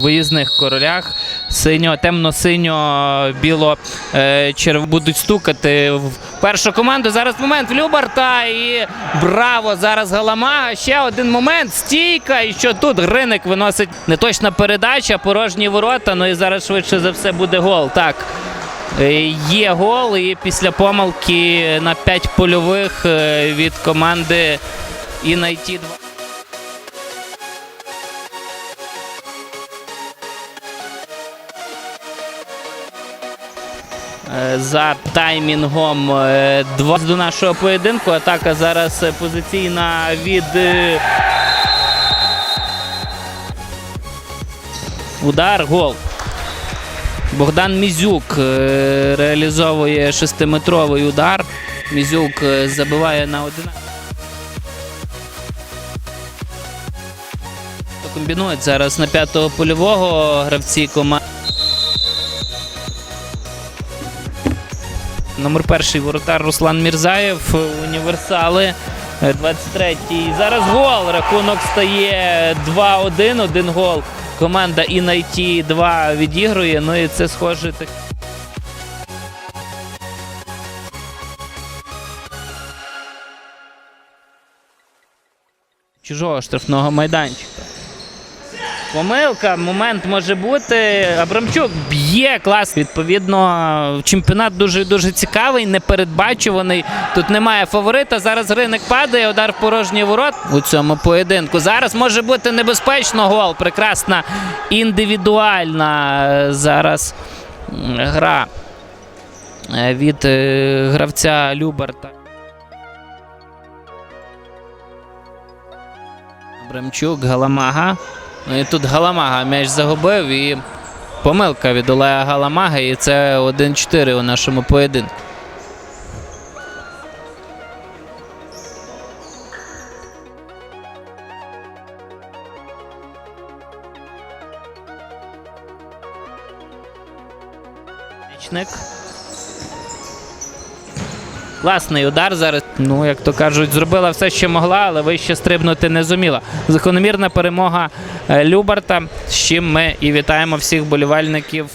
виїзних королях. Синьо, темно-синьо, біло е, черв будуть стукати в першу команду. Зараз момент в Любарта і браво! Зараз Галамага. Ще один момент. Стійка. І що тут Гриник виносить неточна передача, порожні ворота. Ну і зараз швидше за все буде гол. Так. Е, Є гол, і після помилки на 5 польових е, від команди і найти 2. За таймінгом е, два до нашого поєдинку. Атака зараз е, позиційна від е, удар, гол. Богдан Мізюк е, реалізовує шестиметровий удар. Мізюк е, забиває на 11. Комбінують зараз на п'ятого польового гравці команди. Номер перший воротар Руслан Мірзаєв. Універсали. е, 23-й. Зараз гол. Рахунок стає 2-1. Один гол. Команда Інайті 2 відігрує. Ну і це схоже так. Чужого штрафного майданчика. Помилка, момент може бути. Абрамчук б'є клас. Відповідно, чемпіонат дуже дуже цікавий, непередбачуваний. Тут немає фаворита. Зараз ринок падає, удар в порожній ворот у цьому поєдинку. Зараз може бути небезпечно гол. Прекрасна індивідуальна е, зараз гра е, від е, гравця Люберта. Абрамчук, Галамага. Ну і тут Галамага м'яч загубив і помилка від Олега Галамаги. І це 1-4 у нашому поєдинку. М'ячник. Класний удар зараз. Ну, як то кажуть, зробила все, що могла, але вище стрибнути не зуміла. Закономірна перемога е, Любарта, з чим ми і вітаємо всіх болівальників.